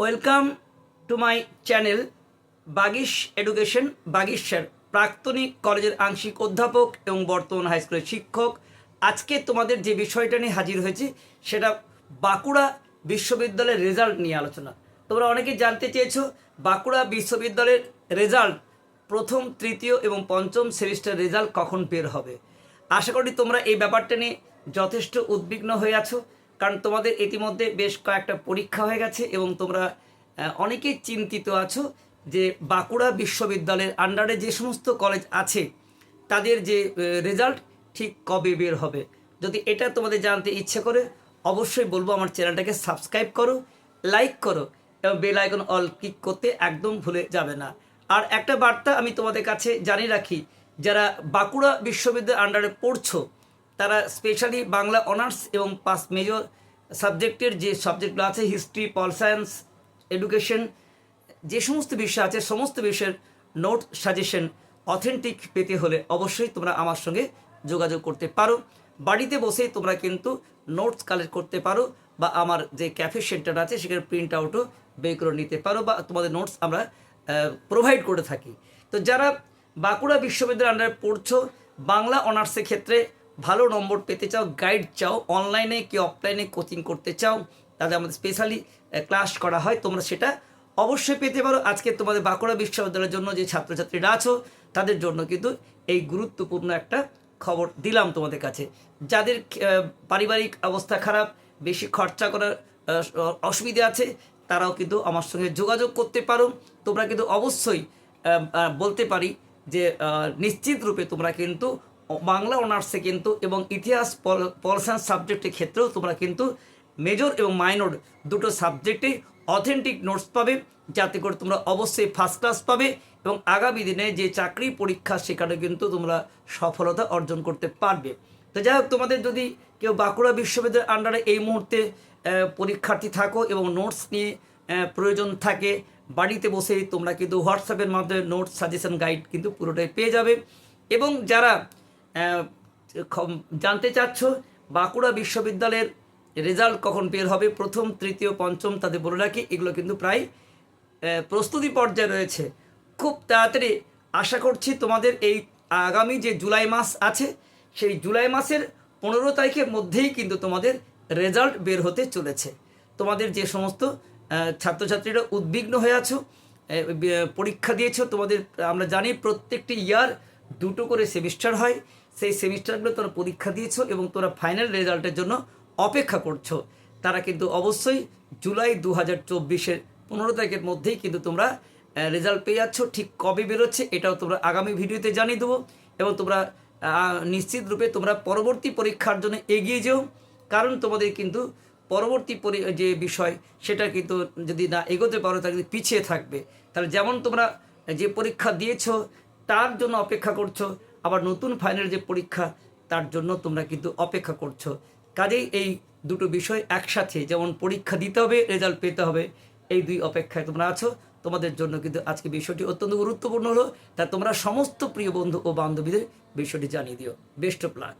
Welcome to my channel Bagish education Bagish sir প্রাক্তনিক কলেজের আংশিক অধ্যাপক এবং বর্তমান হাই স্কুলের শিক্ষক। আজকে তোমাদের যে বিষয়টা নিয়ে হাজির হয়েছি, সেটা বাঁকুড়া বিশ্ববিদ্যালয়ের রেজাল্ট নিয়ে আলোচনা। তোমরা অনেকে জানতে চেয়েছো, বাঁকুড়া বিশ্ববিদ্যালয়ের রেজাল্ট প্রথম, তৃতীয় এবং পঞ্চম সেমিস্টার রেজাল্ট কখন বের হবে? আশা করি তোমরা এই ব্যাপারটা নিয়ে যথেষ্ট উদ্বিগ্ন হয়ে আছো। কারণ তোমাদের ইতিমধ্যে বেশ কয়েকটা পরীক্ষা হয়ে গেছে এবং তোমরা অনেকেই চিন্তিত আছো যে বাঁকুড়া বিশ্ববিদ্যালয়ের আন্ডারে যে সমস্ত কলেজ আছে, তাদের যে রেজাল্ট ঠিক কবে বের হবে? যদি এটা তোমাদের জানতে ইচ্ছে করে, অবশ্যই বলব আমার চ্যানেলটাকে সাবস্ক্রাইব করো লাইক করো এবং বেল আইকন অল ক্লিক করতে একদম ভুলে যাবে না। আর একটা বার্তা আমি তোমাদের কাছে জানিয়ে রাখি, যারা বাঁকুড়া বিশ্ববিদ্যালয়ের আন্ডারে পড়ছো, তারা স্পেশালি বাংলা অনার্স এবং পাস মেজর সাবজেক্টের যে সাবজেক্টগুলো আছে হিস্ট্রি পল সায়েন্স এডুকেশন যে সমস্ত বিষয় আছে, সমস্ত বিষয়ের নোট সাজেশন অথেন্টিক পেতে হলে অবশ্যই তোমরা আমার সঙ্গে যোগাযোগ করতে পারো। বাড়িতে বসেই তোমরা কিন্তু নোটস কালেক্ট করতে পারো বা আমার যে ক্যাফে সেন্টার আছে, সেখানে প্রিন্ট আউটও বের করে নিতে পারো বা তোমাদের নোটস আমরা প্রোভাইড করে থাকি। তো যারা বাঁকুড়া বিশ্ববিদ্যালয়ের আন্ডারে পড়ছো, বাংলা অনার্সের ক্ষেত্রে ভালো নম্বর পেতে চাও গাইড চাও অনলাইনে কি অফলাইনে কোচিং করতে চাও তাদের আমাদের স্পেশালি ক্লাস করা হয়, তোমরা সেটা অবশ্যই পেতে পারো। আজকে তোমাদের বাঁকুড়া বিশ্ববিদ্যালয়ের জন্য যে ছাত্রছাত্রীরা আছো, তাদের জন্য কিন্তু এই গুরুত্বপূর্ণ একটা খবর দিলাম তোমাদের কাছে। যাদের পারিবারিক অবস্থা খারাপ, বেশি খরচা করার অসুবিধা আছে, তারাও কিন্তু আমার সঙ্গে যোগাযোগ করতে পারো। তোমরা কিন্তু অবশ্যই বলতে পারি যে নিশ্চিত রূপে তোমরা কিন্তু বাংলা অনার্সে কিন্তু এবং ইতিহাস, পল সায়েন্স সাবজেক্টের ক্ষেত্রেও তোমরা কিন্তু মেজর এবং মাইনর দুটো সাবজেক্টে অথেন্টিক নোটস পাবে, যাতে করে তোমরা অবশ্যই ফার্স্ট ক্লাস পাবে এবং আগামী দিনে যে চাকরি পরীক্ষা সেখানে কিন্তু তোমরা সফলতা অর্জন করতে পারবে। তো যাই হোক, তোমাদের যদি কেউ বাঁকুড়া বিশ্ববিদ্যালয়ের আন্ডারে এই মুহূর্তে পরীক্ষার্থী থাকো এবং নোটস নিয়ে প্রয়োজন থাকে, বাড়িতে বসেই তোমরা কিন্তু হোয়াটসঅ্যাপের মাধ্যমে নোটস সাজেশন গাইড কিন্তু পুরোটাই পেয়ে যাবে। এবং যারা জানতে চাচ্ছ, বাঁকুড়া বিশ্ববিদ্যালয়ের রেজাল্ট কখন বের হবে? প্রথম, তৃতীয়, পঞ্চম তাদের বলে রাখি, এগুলো কিন্তু প্রায় প্রস্তুতি পর্যায়ে রয়েছে। খুব তাড়াতাড়ি আশা করছি তোমাদের এই আগামী যে জুলাই মাস আছে, সেই জুলাই মাসের পনেরো তারিখের মধ্যেই কিন্তু তোমাদের রেজাল্ট বের হতে চলেছে। তোমাদের যে সমস্ত ছাত্রছাত্রীরা উদ্বিগ্ন হয়ে আছো পরীক্ষা দিয়েছ, তোমাদের আমরা জানি প্রত্যেকটি ইয়ার দুটো করে সেমিস্টার হয়। সেই সেমিস্টারগুলো তোমরা পরীক্ষা দিয়েছ এবং তোমরা ফাইনাল রেজাল্টের জন্য অপেক্ষা করছ। তারা কিন্তু অবশ্যই জুলাই দু হাজার চব্বিশের পনেরো তারিখের মধ্যেই কিন্তু তোমরা রেজাল্ট পেয়ে যাচ্ছ। ঠিক কবে বেরোচ্ছে এটাও তোমরা আগামী ভিডিওতে জানিয়ে দেবো এবং তোমরা নিশ্চিত রূপে তোমরা পরবর্তী পরীক্ষার জন্য এগিয়ে যেও। কারণ তোমাদের কিন্তু পরবর্তী পরি- যে বিষয় সেটা কিন্তু যদি না এগোতে পারো তাহলে কিন্তু পিছিয়ে থাকবে। তাহলে যেমন তোমরা যে পরীক্ষা দিয়েছ তার জন্য অপেক্ষা করছ, আবার নতুন ফাইনাল যে পরীক্ষা, তার জন্য তোমরা কিন্তু অপেক্ষা করছ। কাজেই এই দুটো বিষয় একসাথে, যেমন পরীক্ষা দিতে হবে রেজাল্ট পেতে হবে, এই দুই অপেক্ষায় তোমরা আছো। তোমাদের জন্য কিন্তু আজকে বিষয়টি অত্যন্ত গুরুত্বপূর্ণ হলো। তা তোমরা সমস্ত প্রিয় বন্ধু ও বান্ধবীদের বিষয়টি জানিয়ে দিও। Best of luck